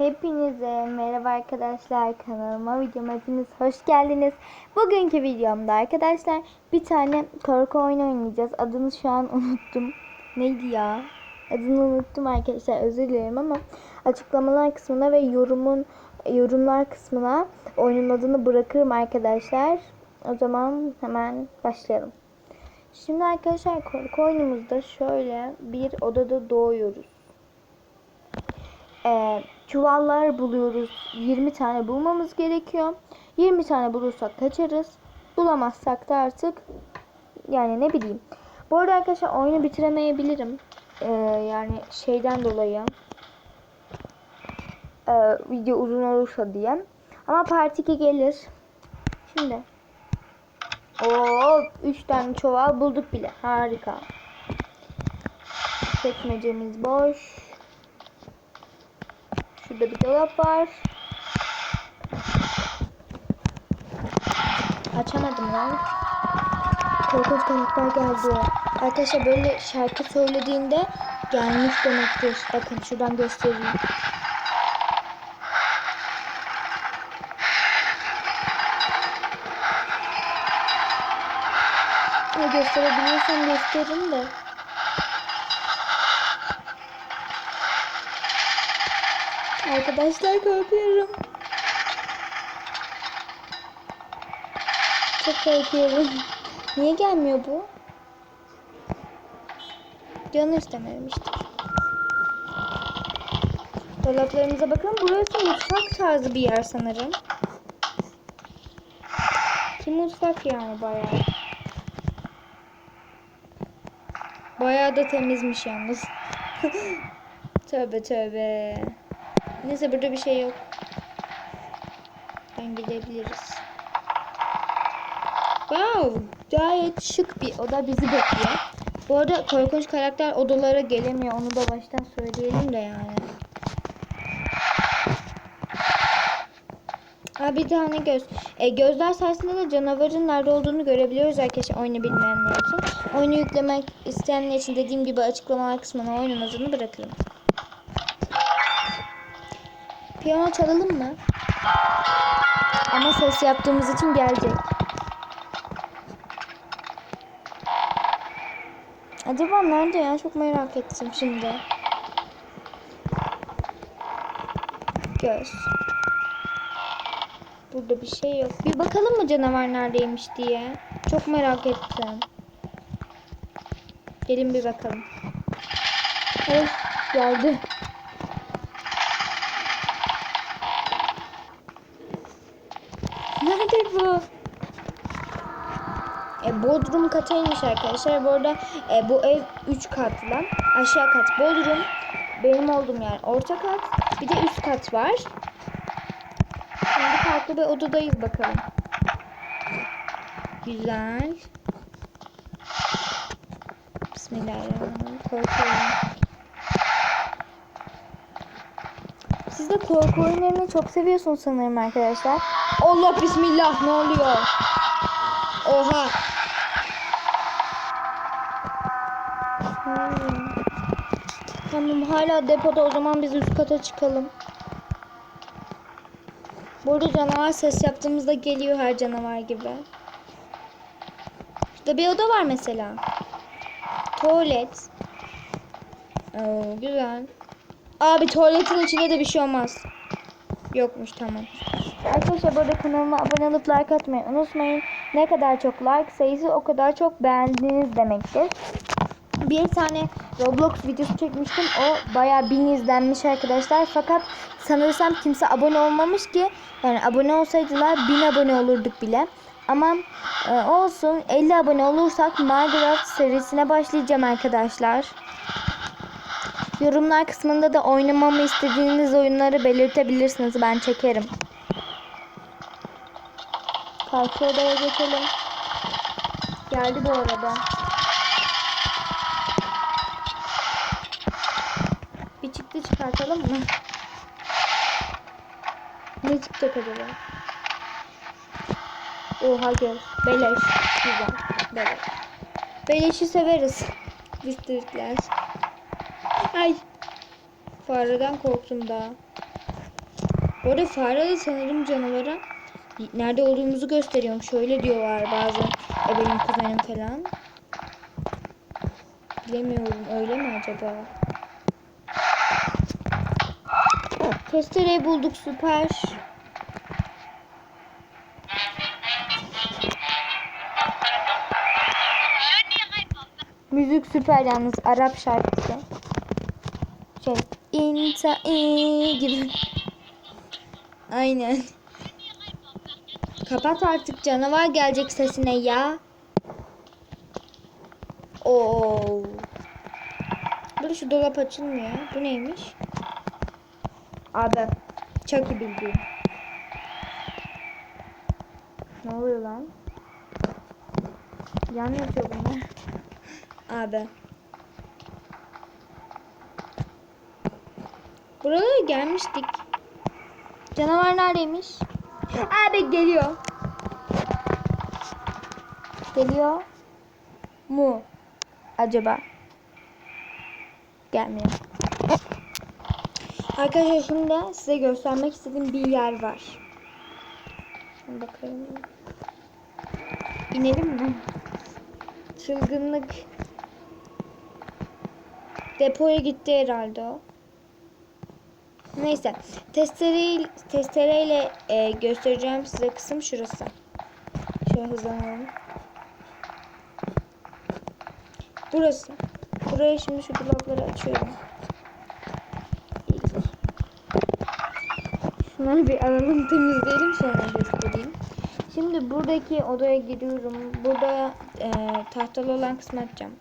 Hepinize merhaba arkadaşlar kanalıma videoma hepiniz hoş geldiniz. Bugünkü videomda arkadaşlar bir tane korku oyunu oynayacağız. Adını şu an unuttum. Neydi ya? Adını unuttum arkadaşlar özür dilerim ama açıklamalar kısmına ve yorumun yorumlar kısmına oyunun adını bırakırım arkadaşlar. O zaman hemen başlayalım. Şimdi arkadaşlar korku oyunumuzda şöyle bir odada doğuyoruz e, çuvallar buluyoruz. 20 tane bulmamız gerekiyor. 20 tane bulursak kaçarız. Bulamazsak da artık yani ne bileyim. Bu arada arkadaşlar oyunu bitiremeyebilirim. E, yani şeyden dolayı. E, video uzun olursa diye. Ama part 2 gelir. Şimdi. Oo, 3 tane çuval bulduk bile. Harika. Çekmecemiz boş. Şurada bir dolap var. Açamadım lan. Korkunç karakter geldi. Arkadaşlar böyle şarkı söylediğinde gelmiş demektir. Bakın şuradan göstereyim. Ne gösterebiliyorsam gösteririm de. Arkadaşlar korkuyorum. Çok korkuyorum. Niye gelmiyor bu? Canı istememiştir. Dolaplarımıza bakın. Burası mutfak tarzı bir yer sanırım. Ki mutfak yani bayağı. Bayağı da temizmiş yalnız. tövbe tövbe. Neyse burada bir şey yok. Ben gidebiliriz. Wow, gayet şık bir oda bizi bekliyor. Bu arada korkunç karakter odalara gelemiyor. Onu da baştan söyleyelim de yani. Ha bir tane göz. E, gözler sayesinde de canavarın nerede olduğunu görebiliyoruz arkadaşlar oyunu bilmeyenler için. Oyunu yüklemek isteyenler için dediğim gibi açıklamalar kısmına oyunun adını bırakırım. Piyano çalalım mı? Ama ses yaptığımız için gelecek. Acaba nerede ya? Çok merak ettim şimdi. Göz. Burada bir şey yok. Bir bakalım mı canavar neredeymiş diye. Çok merak ettim. Gelin bir bakalım. Evet, geldi. Nerede bu? Bodrum katıymış arkadaşlar. Bu arada e, bu ev 3 katlı. Aşağı kat Bodrum. Benim olduğum yer orta kat. Bir de üst kat var. Şimdi farklı bir odadayız bakalım. Güzel. Bismillahirrahmanirrahim. Korkuyorum. Siz de korku oyunlarını çok seviyorsunuz sanırım arkadaşlar. Allah bismillah ne oluyor? Oha. Tamam hala depoda o zaman biz üst kata çıkalım. Burada canavar ses yaptığımızda geliyor her canavar gibi. Şurada bir oda var mesela. Tuvalet. Oo, güzel. Abi tuvaletin içinde de bir şey olmaz. Yokmuş tamam. Arkadaşlar burada kanalıma abone olup like atmayı unutmayın. Ne kadar çok like sayısı o kadar çok beğendiğiniz demektir. Bir tane Roblox videosu çekmiştim. O baya bin izlenmiş arkadaşlar. Fakat sanırsam kimse abone olmamış ki. Yani abone olsaydılar bin abone olurduk bile. Ama e, olsun 50 abone olursak Minecraft serisine başlayacağım arkadaşlar. Yorumlar kısmında da oynamamı istediğiniz oyunları belirtebilirsiniz. Ben çekerim. Karşı odaya geçelim. Geldi bu arada. Bir çıktı çıkartalım mı? Ne çıkacak acaba? Oha gel. Beleş. Güzel. Beleş. Beleşi severiz. Biz Türkler. Ay. Fareden korktum daha. Orada fare de sanırım canavara nerede olduğumuzu gösteriyorum. Şöyle diyorlar bazı e, benim kuzenim falan. Bilemiyorum öyle mi acaba? Testereyi bulduk süper. Müzik süper yalnız Arap şarkısı. Şey inta i gibi. Aynen. Kapat artık canavar gelecek sesine ya. Oo. Dur şu dolap açılmıyor. Bu neymiş? Abi. Çok iyi bildiğim. Ne oluyor lan? Yan yatıyor bunlar. Abi. Buralara gelmiştik. Canavar neredeymiş? Abi geliyor. Geliyor mu? Acaba? Gelmiyor. Arkadaşlar şimdi size göstermek istediğim bir yer var. Şimdi bakalım. İnelim mi? Çılgınlık. Depoya gitti herhalde o. Neyse. Testereyle, testereyle e, göstereceğim size kısım şurası. Şöyle hızlanalım. Burası. Buraya şimdi şu dolapları açıyorum. Şunları bir alalım temizleyelim sonra göstereyim. Şimdi buradaki odaya giriyorum. Burada e, tahtalı olan kısmı açacağım.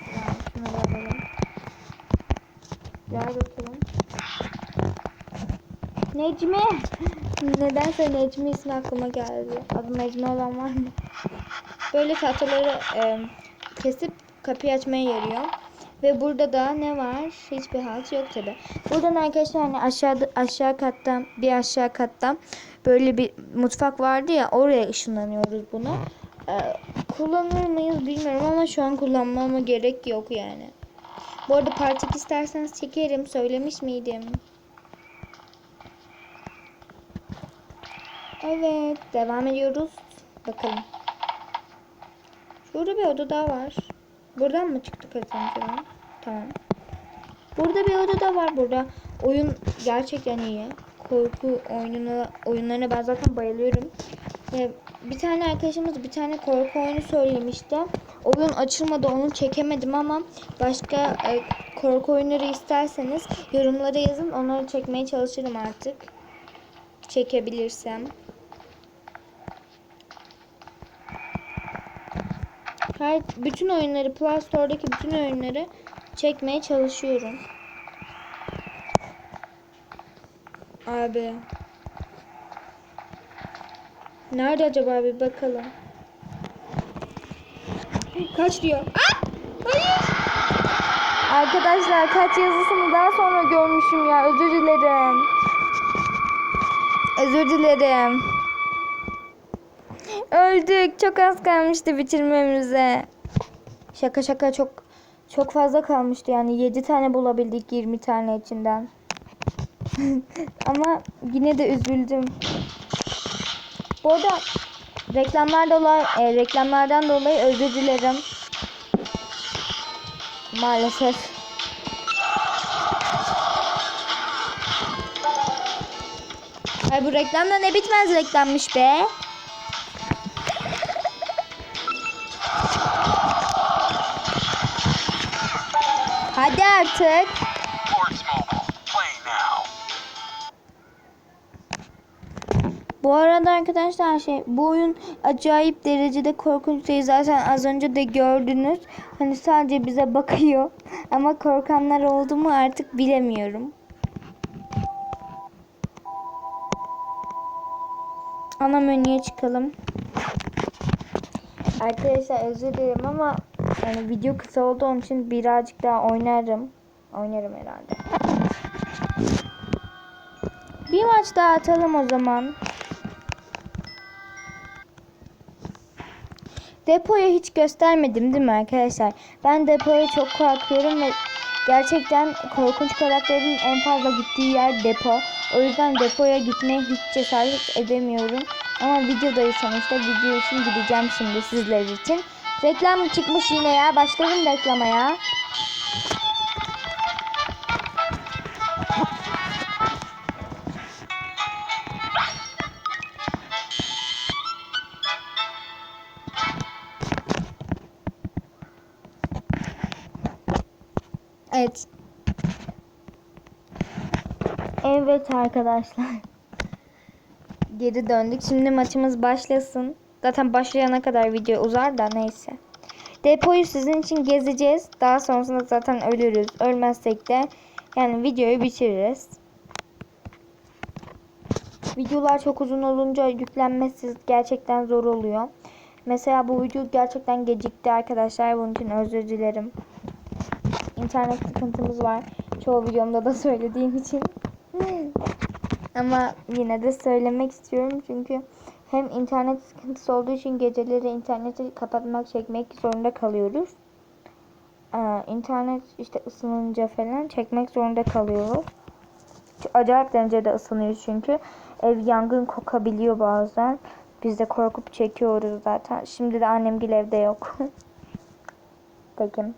Yani şunları alalım. Ver bakalım. Necmi. Nedense Necmi ismi aklıma geldi. Adı Necmi olan var mı? Böyle tahtaları e, kesip kapıyı açmaya yarıyor. Ve burada da ne var? Hiçbir halt yok tabi. Buradan arkadaşlar hani aşağıda aşağı kattan bir aşağı kattan böyle bir mutfak vardı ya oraya ışınlanıyoruz bunu. Ee, kullanır mıyız bilmiyorum ama şu an kullanmama gerek yok yani. Bu arada part 2 isterseniz çekerim. Söylemiş miydim? Evet. Devam ediyoruz. Bakalım. Şurada bir oda daha var. Buradan mı çıktık önce? Tamam. Burada bir oda da var burada. Oyun gerçekten iyi. Korku oyununa, oyunlarına ben zaten bayılıyorum. Ve bir tane arkadaşımız bir tane korku oyunu söylemişti. Oyun açılmadı onu çekemedim ama başka e, korku oyunları isterseniz yorumlara yazın. Onları çekmeye çalışırım artık. Çekebilirsem. Her bütün oyunları Play Store'daki bütün oyunları çekmeye çalışıyorum. Abi. Nerede acaba bir bakalım. Kaç diyor? Aa! Hayır. Arkadaşlar kaç yazısını daha sonra görmüşüm ya. Özür dilerim. Özür dilerim. Öldük. Çok az kalmıştı bitirmemize. Şaka şaka çok çok fazla kalmıştı yani 7 tane bulabildik 20 tane içinden. Ama yine de üzüldüm. Bu arada reklamlar dolayı e, reklamlardan dolayı özür dilerim. Maalesef. Ay bu reklamda ne bitmez reklammış be. Hadi artık. Ports Mobile. Play now. Bu arada arkadaşlar şey bu oyun acayip derecede korkunç değil. Zaten az önce de gördünüz. Hani sadece bize bakıyor. Ama korkanlar oldu mu artık bilemiyorum. Ana menüye çıkalım. Arkadaşlar özür dilerim ama yani video kısa olduğu için birazcık daha oynarım. Oynarım herhalde. Bir maç daha atalım o zaman. Depoyu hiç göstermedim değil mi arkadaşlar? Ben depoya çok korkuyorum ve Gerçekten korkunç karakterin en fazla gittiği yer depo. O yüzden depoya gitmeye hiç cesaret edemiyorum. Ama videodayız sonuçta. Video için gideceğim şimdi sizler için. Reklam çıkmış yine ya. Başlayalım reklama ya. Evet. Evet arkadaşlar. Geri döndük. Şimdi maçımız başlasın. Zaten başlayana kadar video uzar da neyse. Depoyu sizin için gezeceğiz. Daha sonrasında zaten ölürüz. Ölmezsek de yani videoyu bitiririz. Videolar çok uzun olunca yüklenmesi gerçekten zor oluyor. Mesela bu video gerçekten gecikti arkadaşlar. Bunun için özür dilerim. İnternet sıkıntımız var. Çoğu videomda da söylediğim için. Ama yine de söylemek istiyorum çünkü hem internet sıkıntısı olduğu için geceleri interneti kapatmak çekmek zorunda kalıyoruz. Ee, internet işte ısınınca falan çekmek zorunda kalıyoruz. Acayip derecede ısınıyoruz çünkü. Ev yangın kokabiliyor bazen. Biz de korkup çekiyoruz zaten. Şimdi de annemgil evde yok. Tekim.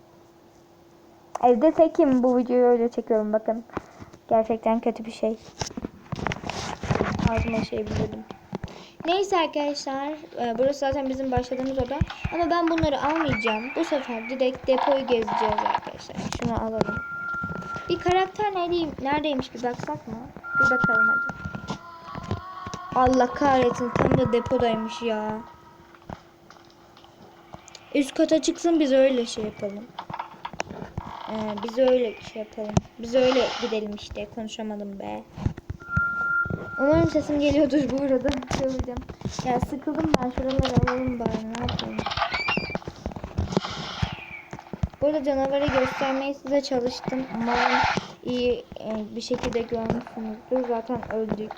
Evde tekim. Bu videoyu öyle çekiyorum bakın. Gerçekten kötü bir şey. Ağzıma şey biliyordum. Neyse arkadaşlar. e, Burası zaten bizim başladığımız oda. Ama ben bunları almayacağım. Bu sefer direkt depoyu gezeceğiz arkadaşlar. Şunu alalım. Bir karakter neredeyim, neredeymiş bir baksak mı? Bir bakalım hadi. Allah kahretsin tam da depodaymış ya. Üst kata çıksın biz öyle şey yapalım. Ee, biz öyle şey yapalım. Biz öyle gidelim işte. Konuşamadım be. Umarım sesim geliyordur bu arada. Söyleyeceğim. Ya sıkıldım ben. Şuraları alalım bari. Ne yapayım? Burada canavarı göstermeye size çalıştım. Umarım iyi e, bir şekilde görmüşsünüzdür. Zaten öldük.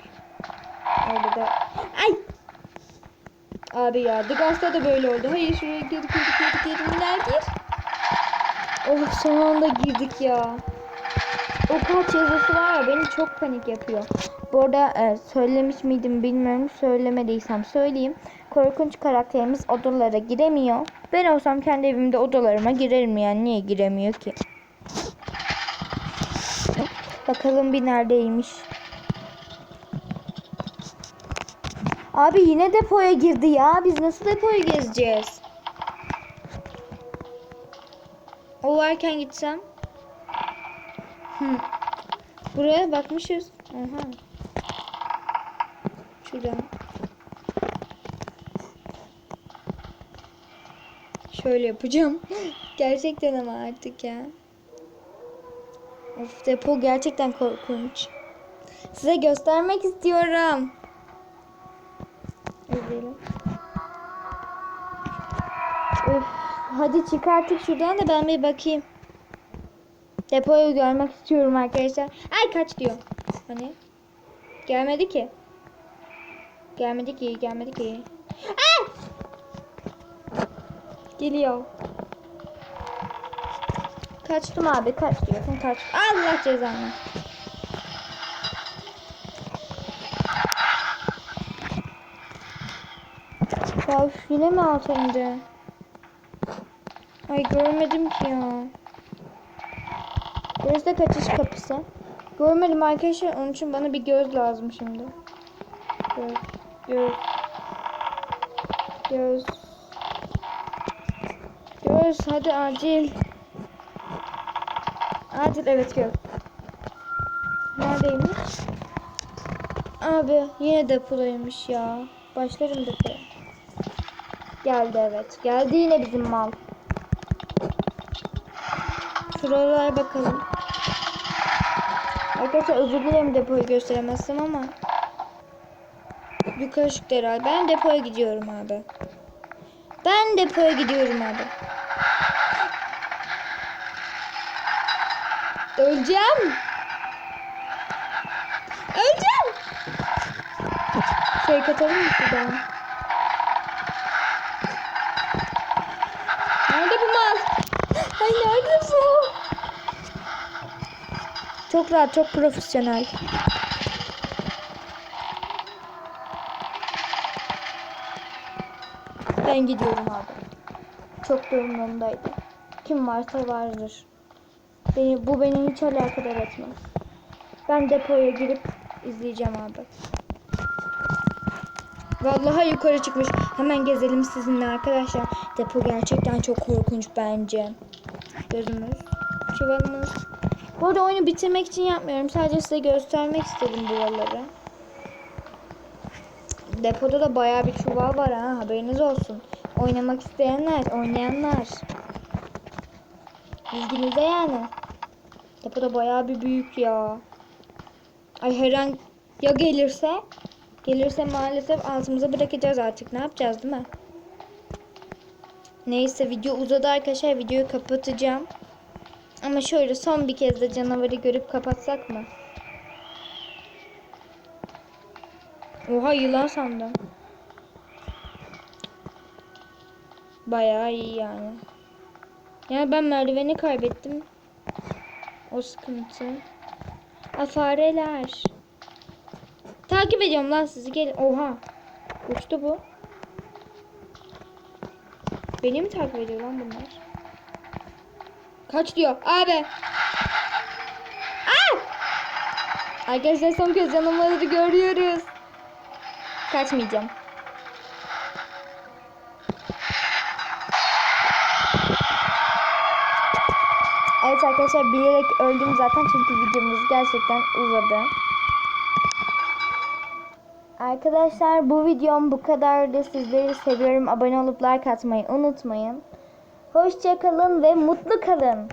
Orada da... Ay! Abi ya. The Ghost'ta da böyle oldu. Hayır şuraya gir gir gir gir. Minel gir. Oh son anda girdik ya. O kaç yazısı var ya beni çok panik yapıyor. Bu arada e, söylemiş miydim bilmiyorum. Söylemediysem söyleyeyim. Korkunç karakterimiz odalara giremiyor. Ben olsam kendi evimde odalarıma girerim yani. Niye giremiyor ki? Bakalım bir neredeymiş. Abi yine depoya girdi ya. Biz nasıl depoyu gezeceğiz? O varken gitsem. Hı. Buraya bakmışız. Aha. Şuradan. Şöyle yapacağım. gerçekten ama artık ya. Of depo gerçekten korkunç. Size göstermek istiyorum. İzleyelim. Öf, hadi çık artık şuradan da ben bir bakayım. Depoyu görmek istiyorum arkadaşlar. Ay kaç diyor. Hani? Gelmedi ki. Gelmedi ki, gelmedi ki. Ay! Geliyor. Kaçtım abi, kaç diyorsun, kaç. Allah cezanı. Ya yine mi altıncı? Ay görmedim ki ya. Da kaçış kapısı. Görmedim arkadaşlar. Onun için bana bir göz lazım şimdi. Göz. Göz. Göz. Göz. Hadi acil. Acil evet göz. Neredeymiş? Abi yine depodaymış ya. Başlarım depoya. Geldi evet. Geldi yine bizim mal. Şuralara bakalım. Arkadaşlar özür dilerim depoyu gösteremezsem ama. Yukarı çıktı herhalde. Ben depoya gidiyorum abi. Ben depoya gidiyorum abi. Öleceğim. Öleceğim. Şey katalım mı şuradan? Nerede bu mal? Ay nerede bu? Çok rahat, çok profesyonel. Ben gidiyorum abi. Çok da. Kim varsa vardır. Beni, bu beni hiç alakadar etmez. Ben depoya girip izleyeceğim abi. Vallahi yukarı çıkmış. Hemen gezelim sizinle arkadaşlar. Depo gerçekten çok korkunç bence. Gözümüz, çuvalımız. Bu arada oyunu bitirmek için yapmıyorum. Sadece size göstermek istedim buraları. Depoda da bayağı bir çuval var ha. Haberiniz olsun. Oynamak isteyenler, oynayanlar. Bilginize yani. Depoda bayağı bir büyük ya. Ay her an ya gelirse? Gelirse maalesef altımıza bırakacağız artık. Ne yapacağız değil mi? Neyse video uzadı arkadaşlar. Videoyu kapatacağım. Ama şöyle son bir kez de canavarı görüp kapatsak mı? Oha yılan sandım. Bayağı iyi yani. Yani ben merdiveni kaybettim. O sıkıntı. Fareler. Takip ediyorum lan sizi. Gelin. Oha. Uçtu bu. Beni mi takip ediyor lan bunlar? Kaç diyor. Abi. Aa! Arkadaşlar son kez canavarları görüyoruz. Kaçmayacağım. Evet arkadaşlar bilerek öldüm zaten çünkü videomuz gerçekten uzadı. Arkadaşlar bu videom bu kadardı. Sizleri seviyorum. Abone olup like atmayı unutmayın. Hoşçakalın ve mutlu kalın.